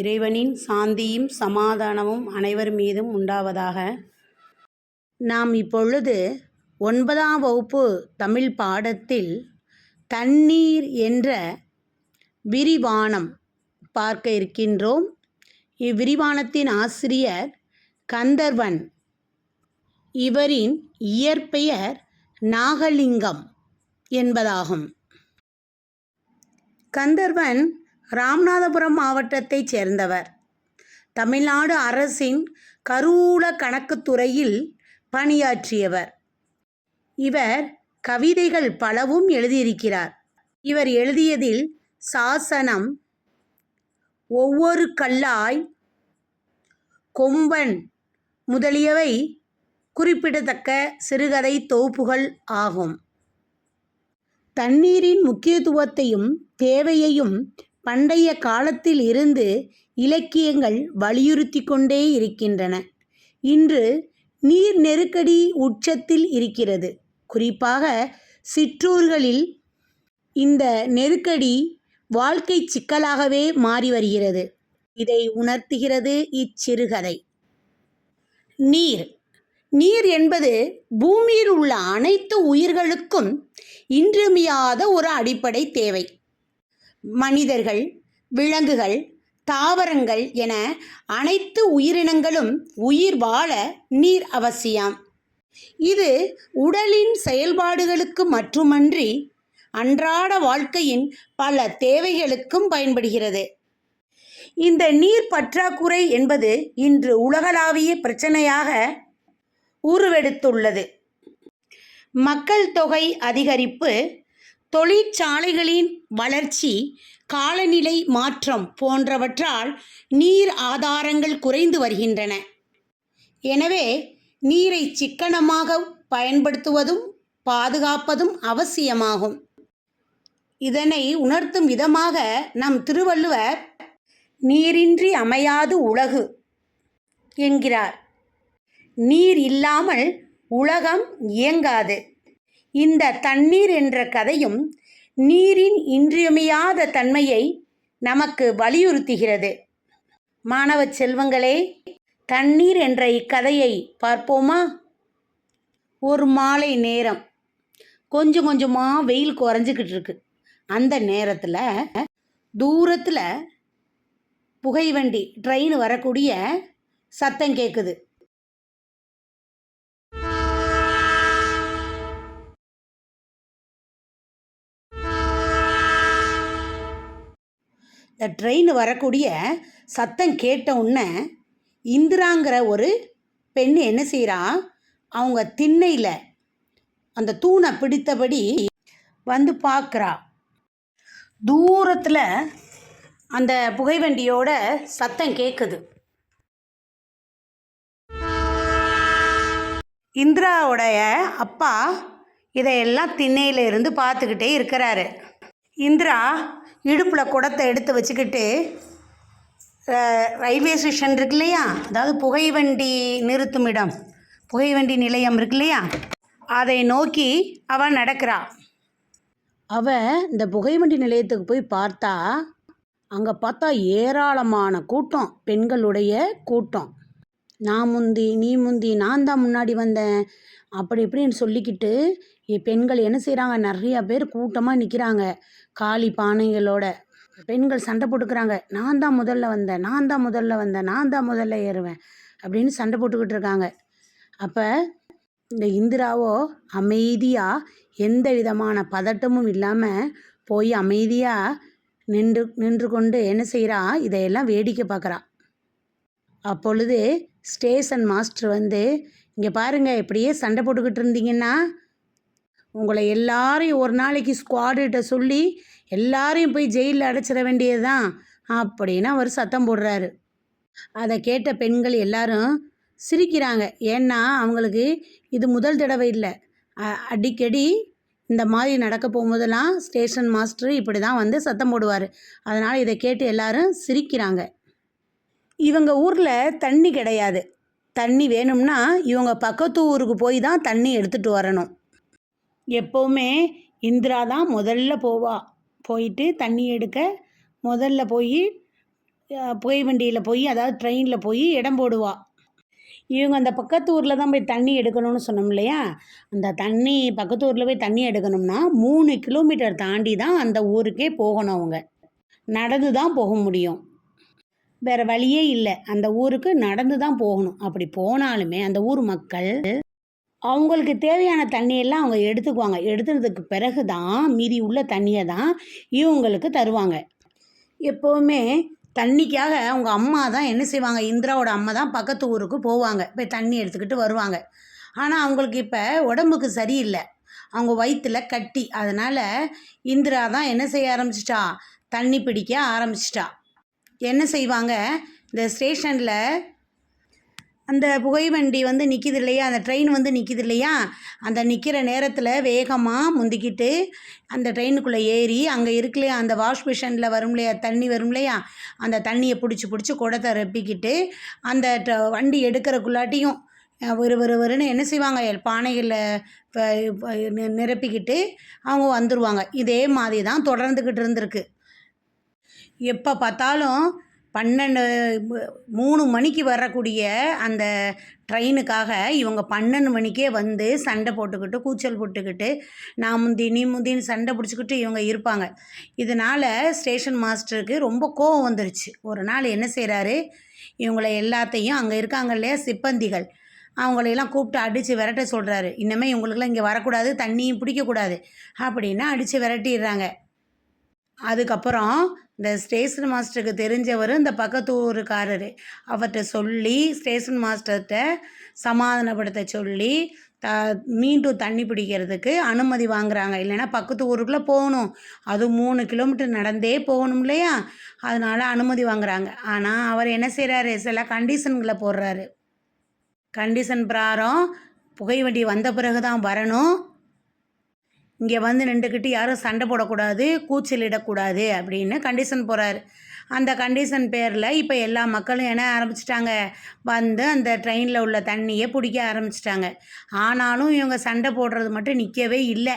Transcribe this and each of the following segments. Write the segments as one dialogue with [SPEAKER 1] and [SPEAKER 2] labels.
[SPEAKER 1] இறைவனின் சாந்தியும் சமாதானமும் அனைவர் மீதும் உண்டாவதாக. நாம் இப்பொழுது ஒன்பதாம் வகுப்பு தமிழ் பாடத்தில் தண்ணீர் என்ற விரிவானம் பார்க்க இருக்கின்றோம். இவ்விரிவானத்தின் ஆசிரியர் கந்தர்வன். இவரின் இயற்பெயர் நாகலிங்கம் என்பதாகும். கந்தர்வன் ராமநாதபுரம் மாவட்டத்தைச் சேர்ந்தவர். தமிழ்நாடு அரசின் கருவூல கணக்குத்துறையில் பணியாற்றியவர். இவர் கவிதைகள் பலவும் எழுதியிருக்கிறார். இவர் எழுதியதில் சாசனம் ஒவ்வொரு கல்லாய் கொம்பன் முதலியவை குறிப்பிடத்தக்க சிறுகதை தொகுப்புகள் ஆகும். தண்ணீரின் முக்கியத்துவத்தையும் தேவையையும் பண்டைய காலத்தில் இருந்து இலக்கியங்கள் வலியுறுத்தி கொண்டே இருக்கின்றன. இன்று நீர் நெருக்கடி உச்சத்தில் இருக்கிறது. குறிப்பாக சிற்றூர்களில் இந்த நெருக்கடி வாழ்க்கை சிக்கலாகவே மாறி வருகிறது. இதை உணர்த்துகிறது இச்சிறுகதை. நீர். நீர் என்பது பூமியில் உள்ள அனைத்து உயிர்களுக்கும் இன்றியமையாத ஒரு அடிப்படை தேவை. மனிதர்கள் விலங்குகள் தாவரங்கள் என அனைத்து உயிரினங்களும் உயிர் வாழ நீர் அவசியம். இது உடலின் செயல்பாடுகளுக்கு மட்டுமன்றி அன்றாட வாழ்க்கையின் பல தேவைகளுக்கும் பயன்படுகிறது. இந்த நீர் பற்றாக்குறை என்பது இன்று உலகளாவிய பிரச்சனையாக உருவெடுத்துள்ளது. மக்கள் தொகை அதிகரிப்பு தொழிற்சாலைகளின் வளர்ச்சி காலநிலை மாற்றம் போன்றவற்றால் நீர் ஆதாரங்கள் குறைந்து வருகின்றன. எனவே நீரை சிக்கனமாக பயன்படுத்துவதும் பாதுகாப்பதும் அவசியமாகும். இதனை உணர்த்தும் விதமாக நம் திருவள்ளுவர் நீரின்றி அமையாது உலகு என்கிறார். நீர் இல்லாமல் உலகம் இயங்காது. இந்த தண்ணீர் என்ற கதையும் நீரின் இன்றியமையாத தன்மையை நமக்கு வலியுறுத்துகிறது. மாணவ செல்வங்களே தண்ணீர் என்ற இக்கதையை பார்ப்போமா? ஒரு மாலை நேரம். கொஞ்சம் கொஞ்சமாக வெயில் குறைஞ்சிக்கிட்டு இருக்கு அந்த நேரத்தில் தூரத்தில் புகைவண்டி ட்ரெயின் வரக்கூடிய சத்தம் கேட்குது இந்த ட்ரெயின் வரக்கூடிய சத்தம் கேட்ட உடனே இந்திராங்கிற ஒரு பெண் என்ன செய்கிறா அவங்க திண்ணையில் அந்த தூணை பிடித்தபடி வந்து பார்க்குறா. தூரத்தில் அந்த புகைவண்டியோட சத்தம் கேட்குது இந்திராவுடைய அப்பா இதையெல்லாம் திண்ணையில் இருந்து பார்த்துக்கிட்டே இருக்கிறாரு. இந்திரா இடுப்பில் குடத்தை எடுத்து வச்சுக்கிட்டு ரயில்வே ஸ்டேஷன் இருக்கு இல்லையா? அதாவது புகைவண்டி நிறுத்தும் இடம். புகைவண்டி நிலையம் இருக்கு இல்லையா? அதை நோக்கி அவன் நடக்கிறா. அவள் இந்த புகைவண்டி நிலையத்துக்கு போய் பார்த்தா அங்கே பார்த்தா ஏராளமான கூட்டம். பெண்களுடைய கூட்டம். நான் முந்தி நீ முந்தி நான் தான் முன்னாடி வந்தேன். அப்படி இப்படின்னு சொல்லிக்கிட்டு பெண்கள் என்ன செய்கிறாங்க நிறையா பேர் கூட்டமாக நிற்கிறாங்க காளி பானைகளோட பெண்கள் சண்டை போட்டுக்கிறாங்க. நான் தான் முதல்ல வந்தேன். நான் தான் முதல்ல வந்தேன். நான் தான் முதல்ல ஏறுவேன். அப்படின்னு சண்டை போட்டுக்கிட்டு இருக்காங்க. அப்போ இந்த இந்திராவோ அமைதியாக எந்த விதமான பதட்டமும் இல்லாமல் போய் அமைதியாக நின்று நின்று கொண்டு என்ன செய்கிறா இதையெல்லாம் வேடிக்கை பார்க்குறா அப்பொழுது ஸ்டேஷன் மாஸ்டர் வந்து இங்கே பாருங்கள் இப்படியே சண்டை போட்டுக்கிட்டு இருந்தீங்கன்னா உங்களை எல்லாரையும் ஒரு நாளைக்கு ஸ்குவாடுகிட்ட சொல்லி எல்லாரையும் போய் ஜெயிலில் அடைச்சிட வேண்டியது தான் அப்படின்னு அவர் சத்தம் போடுறாரு. அதை கேட்ட பெண்கள் எல்லாரும் சிரிக்கிறாங்க. ஏன்னா அவங்களுக்கு இது முதல் தடவை இல்லை. அடிக்கடி இந்த மாதிரி நடக்க போகும்போதெல்லாம் ஸ்டேஷன் மாஸ்டர் இப்படி தான் வந்து சத்தம் போடுவார். அதனால் இதை கேட்டு எல்லாரும் சிரிக்கிறாங்க. இவங்க ஊரில் தண்ணி கிடையாது. தண்ணி வேணும்னா இவங்க பக்கத்து ஊருக்கு போய் தான் தண்ணி எடுத்துகிட்டு வரணும். எப்போவுமே இந்திரா தான் முதல்ல போவா. போயிட்டு தண்ணி எடுக்க முதல்ல போய் புகை வண்டியில் போய் அதாவது ட்ரெயினில் போய் இடம் போடுவா. இவங்க அந்த பக்கத்து ஊரில் தான் போய் தண்ணி எடுக்கணும்னு சொன்னோம் இல்லையா? அந்த தண்ணி பக்கத்து ஊரில் போய் தண்ணி எடுக்கணும்னா மூணு கிலோமீட்டர் தாண்டி தான் அந்த ஊருக்கே போகணும் அவங்க. நடந்து தான் போக முடியும். வேறு வழியே இல்லை. அந்த ஊருக்கு நடந்து தான் போகணும். அப்படி போனாலுமே அந்த ஊர் மக்கள் அவங்களுக்கு தேவையான தண்ணியெல்லாம் அவங்க எடுத்துக்குவாங்க. எடுத்ததுக்கு பிறகு தான் மீதி உள்ள தண்ணியை தான் இவங்களுக்கு தருவாங்க. எப்போவுமே தண்ணிக்காக அவங்க அம்மா தான் என்ன செய்வாங்க? இந்திராவோட அம்மா தான் பக்கத்து ஊருக்கு போவாங்க. போய் தண்ணி எடுத்துக்கிட்டு வருவாங்க. ஆனால் அவங்களுக்கு இப்போ உடம்புக்கு சரியில்லை. அவங்க வயிற்றில் கட்டி. அதனால் இந்திரா தான் என்ன செய்ய ஆரம்பிச்சிட்டா? தண்ணி பிடிக்க ஆரம்பிச்சிட்டா. என்ன செய்வாங்க? இந்த ஸ்டேஷனில் அந்த புகைவண்டி வந்து நிற்கிது இல்லையா? அந்த ட்ரெயின் வந்து நிற்கிது இல்லையா? அந்த நிற்கிற நேரத்தில் வேகமாக முந்திக்கிட்டு அந்த ட்ரெயினுக்குள்ளே ஏறி அங்கே இருக்குல்லையா அந்த வாஷ் மிஷினில் வரும் இல்லையா? தண்ணி வரும் இல்லையா? அந்த தண்ணியை பிடிச்சி பிடிச்சி குடத்தை ரெப்பிக்கிட்டு அந்த ட- வண்டி எடுக்கிறக்குள்ளாட்டியும் ஒரு ஒரு வருன்னு என்ன செய்வாங்க? எல் பானைகளில் நிரப்பிக்கிட்டு அவங்க வந்துடுவாங்க இதே மாதிரி தான் தொடர்ந்துக்கிட்டு இருந்திருக்கு. எப்போ பார்த்தாலும் பன்னெண்டு மூணு மணிக்கு வரக்கூடிய அந்த ட்ரெயினுக்காக இவங்க பன்னெண்டு மணிக்கே வந்து சண்டை போட்டுக்கிட்டு கூச்சல் போட்டுக்கிட்டு நான் முந்தி நீ முந்தின்னு சண்டை பிடிச்சிக்கிட்டு இவங்க இருப்பாங்க. இதனால் ஸ்டேஷன் மாஸ்டருக்கு ரொம்ப கோவம் வந்துருச்சு. ஒரு நாள் என்ன செய்கிறாரு இவங்களை எல்லாத்தையும் அங்கே இருக்காங்க இல்லையா சிப்பந்திகள். அவங்களையெல்லாம் கூப்பிட்டு அடித்து விரட்ட சொல்கிறாரு இன்னமே இவங்களுக்குலாம் இங்கே வரக்கூடாது தண்ணியும் பிடிக்கக்கூடாது. அப்படின்னா அடித்து விரட்டிடுறாங்க. அதுக்கப்புறம் இந்த ஸ்டேஷன் மாஸ்டருக்கு தெரிஞ்சவர் இந்த பக்கத்து ஊருக்காரர். அவர்கிட்ட சொல்லி ஸ்டேஷன் மாஸ்டர்கிட்ட சமாதானப்படுத்த சொல்லி த மீண்டும் தண்ணி பிடிக்கிறதுக்கு அனுமதி வாங்குறாங்க. இல்லைன்னா பக்கத்து ஊருக்குள்ளே போகணும். அது மூணு கிலோமீட்டர் நடந்தே போகணும் இல்லையா? அதனால் அனுமதி வாங்குறாங்க. ஆனால் அவர் என்ன செய்கிறாரு சில கண்டிஷன்களை போடுறாரு. கண்டிஷன் பிரகாரம் புகை வண்டி வந்த பிறகு தான் வரணும். இங்கே வந்து நின்றுக்கிட்டு யாரும் சண்டை போடக்கூடாது கூச்சலிடக்கூடாது அப்படின்னு கண்டிஷன் போகிறாரு அந்த கண்டிஷன் பேரில் இப்போ எல்லா மக்களும் என்ன ஆரம்பிச்சிட்டாங்க? வந்து அந்த ட்ரெயினில் உள்ள தண்ணியை பிடிக்க ஆரம்பிச்சிட்டாங்க. ஆனாலும் இவங்க சண்டை போடுறது மட்டும் நிற்கவே இல்லை.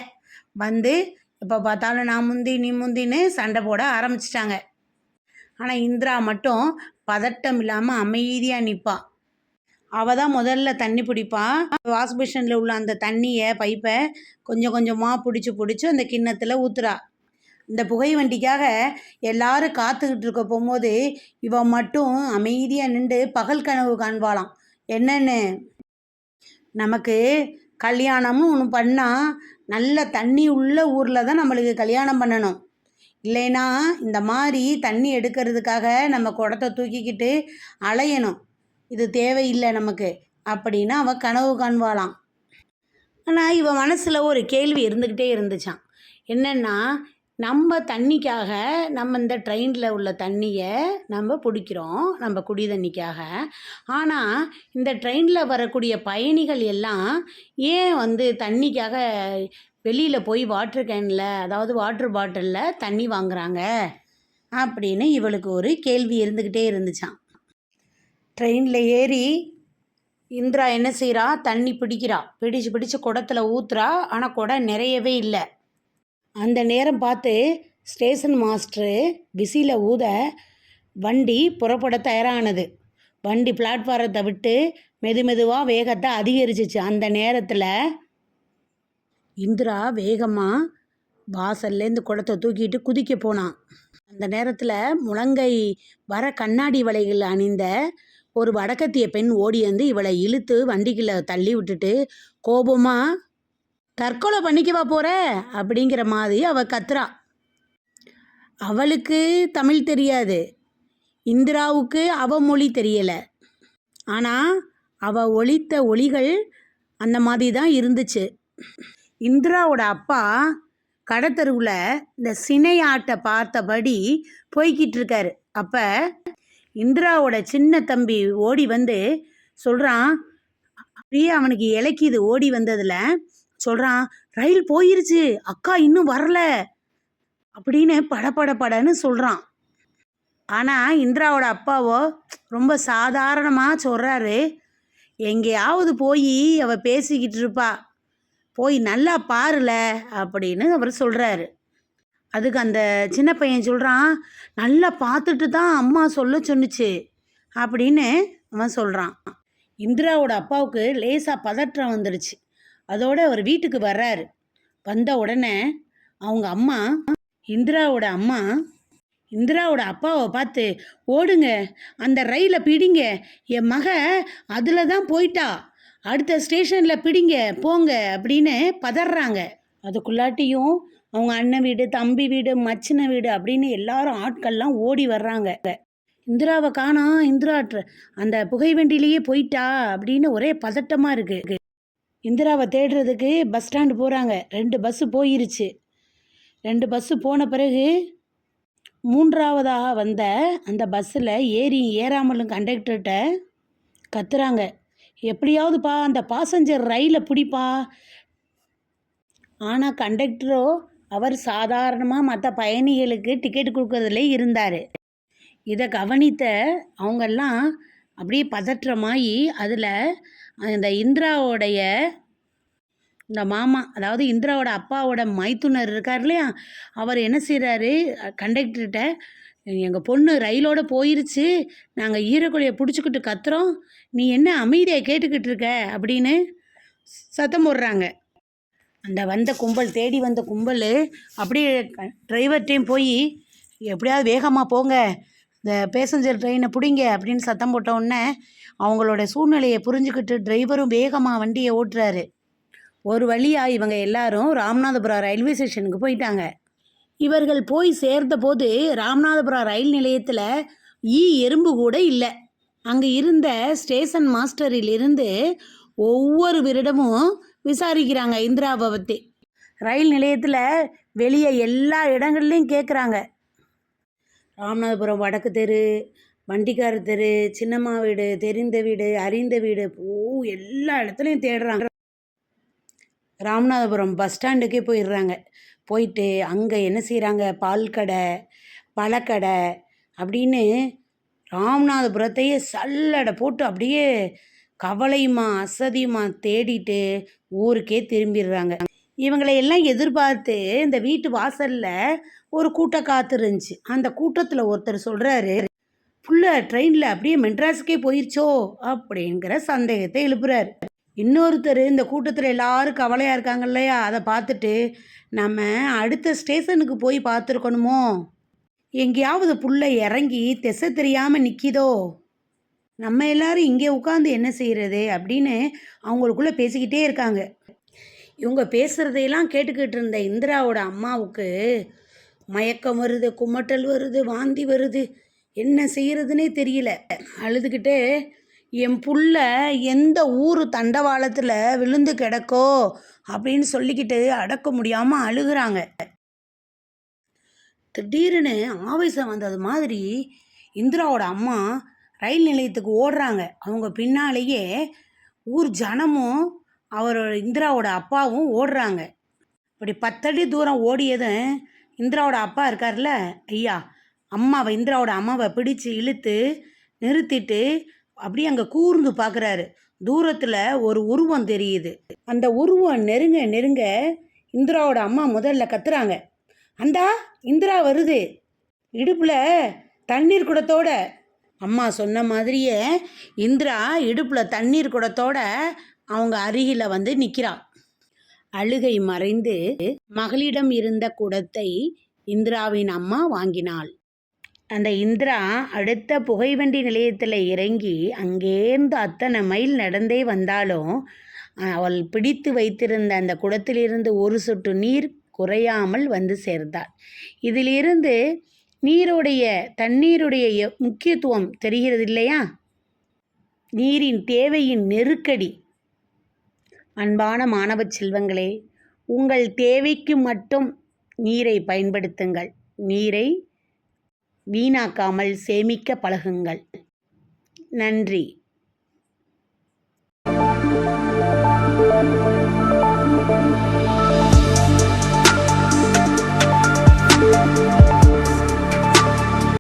[SPEAKER 1] வந்து இப்போ பார்த்தாலும் நான் முந்தி நீ முந்தின்னு சண்டை போட ஆரம்பிச்சிட்டாங்க. ஆனால் இந்திரா மட்டும் பதட்டம் இல்லாமல் அமைதியாக நிற்பா அவள் தான் முதல்ல தண்ணி பிடிப்பா. வாஷ் மிஷினில் உள்ள அந்த தண்ணியை பைப்பை கொஞ்சம் கொஞ்சமாக பிடிச்சி பிடிச்சி அந்த கிண்ணத்தில் ஊற்றுறா இந்த புகை வண்டிக்காக எல்லாரும் காத்துக்கிட்டு இருக்க போகும்போது இவன் மட்டும் அமைதியாக நின்று பகல் கனவு காண்பாளாம். என்னன்னு? நமக்கு கல்யாணமும் ஒன்று பண்ணால் நல்ல தண்ணி உள்ள ஊரில் தான் நம்மளுக்கு கல்யாணம் பண்ணணும். இல்லைன்னா இந்த மாதிரி தண்ணி எடுக்கிறதுக்காக நம்ம குடத்தை தூக்கிக்கிட்டு அலையணும். இது தேவையில்லை நமக்கு அப்படின்னு அவள் கனவு காண்பாளாம். ஆனால் இவன் மனசில் ஒரு கேள்வி இருந்துக்கிட்டே இருந்துச்சான் என்னென்னா நம்ம தண்ணிக்காக நம்ம இந்த ட்ரெயினில் உள்ள தண்ணியை நம்ம பிடிக்கிறோம் நம்ம குடி தண்ணிக்காக. ஆனால் இந்த ட்ரெயினில் வரக்கூடிய பயணிகள் எல்லாம் ஏன் வந்து தண்ணிக்காக வெளியில் போய் வாட்டர் கேனில் அதாவது வாட்டர் பாட்டிலில் தண்ணி வாங்குறாங்க? அப்படின்னு இவளுக்கு ஒரு கேள்வி இருந்துக்கிட்டே இருந்துச்சான் ட்ரெயினில் ஏறி இந்திரா என்ன செய்கிறா தண்ணி பிடிக்கிறா. பிடிச்சு பிடிச்சு குடத்தில் ஊற்றுறா ஆனால் குடம் நிறையவே இல்லை. அந்த நேரம் பார்த்து ஸ்டேஷன் மாஸ்டரு விசியில் ஊத வண்டி புறப்பட தயாரானது. வண்டி பிளாட்ஃபாரத்தை விட்டு மெது மெதுவாக வேகத்தை அதிகரிச்சிச்சு. அந்த நேரத்தில் இந்திரா வேகமாக வாசல்லேருந்து குடத்தை தூக்கிட்டு குதிக்க போனான் அந்த நேரத்தில் முழங்கை வர கண்ணாடி வலைகள் அணிந்த ஒரு வடக்கத்திய பெண் ஓடி வந்து இவளை இழுத்து வண்டிக்குள்ள தள்ளி விட்டுட்டு கோபமாக தற்கொலை பண்ணிக்கவா போற? அப்படிங்கிற மாதிரி அவ கத்துறா. அவளுக்கு தமிழ் தெரியாது. இந்திராவுக்கு அவ மொழி தெரியலை. ஆனால் அவ ஒழித்த ஒளிகள் அந்த மாதிரி தான் இருந்துச்சு. இந்திராவோட அப்பா கடத்தருவில் இந்த சினை ஆட்டை பார்த்தபடி போய்கிட்டு இருக்காரு. அப்போ இந்திராவோட சின்ன தம்பி ஓடி வந்து சொல்கிறான் அப்படியே அவனுக்கு இலக்கிது ஓடி வந்ததில் சொல்கிறான் ரயில் போயிருச்சு அக்கா இன்னும் வரல அப்படின்னு படப்பட படன்னு சொல்கிறான் ஆனால் இந்திராவோட அப்பாவோ ரொம்ப சாதாரணமாக சொல்கிறாரு எங்கேயாவது போய் அவ பேசிக்கிட்டு இருப்பா போய் நல்லா பாருல அப்படின்னு அவர் சொல்கிறாரு அதுக்கு அந்த சின்ன பையன் சொல்கிறான் நல்லா பார்த்துட்டு தான் அம்மா சொல்ல சொன்னுச்சு அப்படின்னு அவன் சொல்கிறான் இந்திராவோட அப்பாவுக்கு லேசாக பதற்றம் வந்துடுச்சு அதோட அவர் வீட்டுக்கு வர்றாரு. வந்த உடனே அவங்க அம்மா இந்திராவோட அம்மா இந்திராவோட அப்பாவை பார்த்து ஓடுங்க அந்த ரயிலை பிடிங்க என் மக அதில் தான் போயிட்டா அடுத்த ஸ்டேஷனில் பிடிங்க போங்க அப்படின்னு பதறாங்க. அதுக்குள்ளாட்டியும் அவங்க அண்ணன் வீடு தம்பி வீடு மச்சின வீடு அப்படின்னு எல்லாரும் ஆட்கள்லாம் ஓடி வர்றாங்க. இந்திராவை காணா இந்திரா அந்த புகை வண்டியிலேயே போயிட்டா அப்படின்னு ஒரே பதட்டமாக இருக்கு. இந்திராவை தேடுறதுக்கு பஸ் ஸ்டாண்டு போகிறாங்க ரெண்டு பஸ்ஸு போயிருச்சு. ரெண்டு பஸ்ஸு போன பிறகு மூன்றாவதாக வந்த அந்த பஸ்ஸில் ஏறி ஏறாமலும் கண்டக்டர்கிட்ட கத்துறாங்க. எப்படியாவதுப்பா அந்த பாசஞ்சர் ரயிலை பிடிப்பா? ஆனால் கண்டக்டரோ அவர் சாதாரணமாக மற்ற பயணிகளுக்கு டிக்கெட் கொடுக்கறதுல இருந்தார். இதை கவனித்த அவங்கெல்லாம் அப்படியே பதற்றமாகி அதில் அந்த இந்திராவோடைய இந்த மாமா அதாவது இந்திராவோட அப்பாவோட மைத்துனர் இருக்கார் இல்லையா? அவர் என்ன செய்கிறாரு கண்டக்டர்கிட்ட எங்கள் பொண்ணு ரயிலோடு போயிருச்சு நாங்கள் ஈரக்குழியை பிடிச்சிக்கிட்டு கத்துறோம் நீ என்ன அமைதியை கேட்டுக்கிட்டு இருக்க? அப்படின்னு சத்தம் போடுறாங்க. அந்த வந்த கும்பல் தேடி வந்த கும்பல் அப்படியே டிரைவர்கிட்டையும் போய் எப்படியாவது வேகமாக போங்க. இந்த பேசஞ்சர் ட்ரெயினை பிடிங்க அப்படின்னு சத்தம் போட்ட உடனே அவங்களோட சூழ்நிலையை புரிஞ்சுக்கிட்டு டிரைவரும் வேகமாக வண்டியை ஓட்டுறாரு. ஒரு வழியாக இவங்க எல்லாரும் ராமநாதபுரம் ரயில்வே ஸ்டேஷனுக்கு போயிட்டாங்க. இவர்கள் போய் சேர்ந்தபோது ராமநாதபுரம் ரயில் நிலையத்தில் ஈ எறும்பு கூட இல்லை. அங்கே இருந்த ஸ்டேஷன் மாஸ்டரிலிருந்து ஒவ்வொரு விரிடமும் விசாரிக்கிறாங்க இந்திராவை பற்றி ரயில் நிலையத்தில் வெளியே எல்லா இடங்கள்லையும் கேட்குறாங்க ராமநாதபுரம் வடக்கு தெரு வண்டிக்கார தெரு சின்னம்மா வீடு தெரிந்த வீடு அறிந்த வீடு பூ எல்லா இடத்துலையும் தேடுறாங்க. ராமநாதபுரம் பஸ் ஸ்டாண்டுக்கே போயிடுறாங்க. போயிட்டு அங்கே என்ன செய்கிறாங்க பால் கடை பழக்கடை அப்படின்னு ராமநாதபுரத்தையே சல்லடை போட்டு அப்படியே கவலையுமா அசதியுமா தேடிட்டு ஊருக்கே திரும்பிடுறாங்க. இவங்களை எல்லாம் எதிர்பார்த்து இந்த வீட்டு வாசல்ல ஒரு கூட்டம் காத்துருந்துச்சு அந்த கூட்டத்தில் ஒருத்தர் சொல்கிறாரு புள்ள ட்ரெயினில் அப்படியே மெட்ராஸுக்கே போயிருச்சோ? அப்படிங்கிற சந்தேகத்தை எழுப்புறாரு. இன்னொருத்தர் இந்த கூட்டத்தில் எல்லாரும் கவலையாக இருக்காங்க இல்லையா? அதை பார்த்துட்டு நம்ம அடுத்த ஸ்டேஷனுக்கு போய் பார்த்துருக்கணுமோ? எங்கேயாவது புள்ள இறங்கி திசை தெரியாமல் நிற்கிதோ நம்ம எல்லாரும் இங்கே உட்காந்து என்ன செய்கிறது அப்படின்னு அவங்களுக்குள்ளே பேசிக்கிட்டே இருக்காங்க. இவங்க பேசுகிறதையெல்லாம் கேட்டுக்கிட்டு இருந்த இந்திராவோட அம்மாவுக்கு மயக்கம் வருது குமட்டல் வருது வாந்தி வருது. என்ன செய்கிறதுனே தெரியல. அழுதுகிட்டே என் புள்ள எந்த ஊர் தண்டவாளத்தில் விழுந்து கிடக்கோ? அப்படின்னு சொல்லிக்கிட்டு அடக்க முடியாமல் அழுகிறாங்க. திடீர்னு ஆவேசம் வந்தது மாதிரி இந்திராவோட அம்மா ரயில் நிலையத்துக்கு ஓடுறாங்க. அவங்க பின்னாலேயே ஊர் ஜனமும் அவரோட இந்திராவோட அப்பாவும் ஓடுறாங்க. இப்படி பத்தடி தூரம் ஓடியதும் இந்திராவோட அப்பா இருக்கார்ல? ஐயா அம்மாவை இந்திராவோட அம்மாவை பிடிச்சு இழுத்து நிறுத்திட்டு அப்படியே அங்கே கூர்ந்து பார்க்குறாரு தூரத்தில் ஒரு உருவம் தெரியுது. அந்த உருவம் நெருங்க நெருங்க இந்திராவோட அம்மா முதல்ல கத்துறாங்க. அந்தா இந்திரா வருது. இடுப்பில் தண்ணீர் குடத்தோட அம்மா சொன்ன மாதிரியே இந்திரா இடுப்பில் தண்ணீர் குடத்தோட அவங்க அருகில் வந்து நிற்கிறாள் அழுகை மறைந்து மகளிடம் இருந்த குடத்தை இந்திராவின் அம்மா வாங்கினாள். அந்த இந்திரா அடுத்த புகைவண்டி நிலையத்தில் இறங்கி அங்கேருந்து அத்தனை மைல் நடந்தே வந்தாலும் அவள் பிடித்து வைத்திருந்த அந்த குடத்திலிருந்து ஒரு சொட்டு நீர் குறையாமல் வந்து சேர்ந்தாள். இதிலிருந்து நீருடைய தண்ணீருடைய முக்கியத்துவம் தெரிகிறது இல்லையா நீரின் தேவையின் நெருக்கடி. அன்பான மாணவ செல்வங்களே உங்கள் தேவைக்கு மட்டும் நீரை பயன்படுத்துங்கள். நீரை வீணாக்காமல் சேமிக்க பழகுங்கள். நன்றி.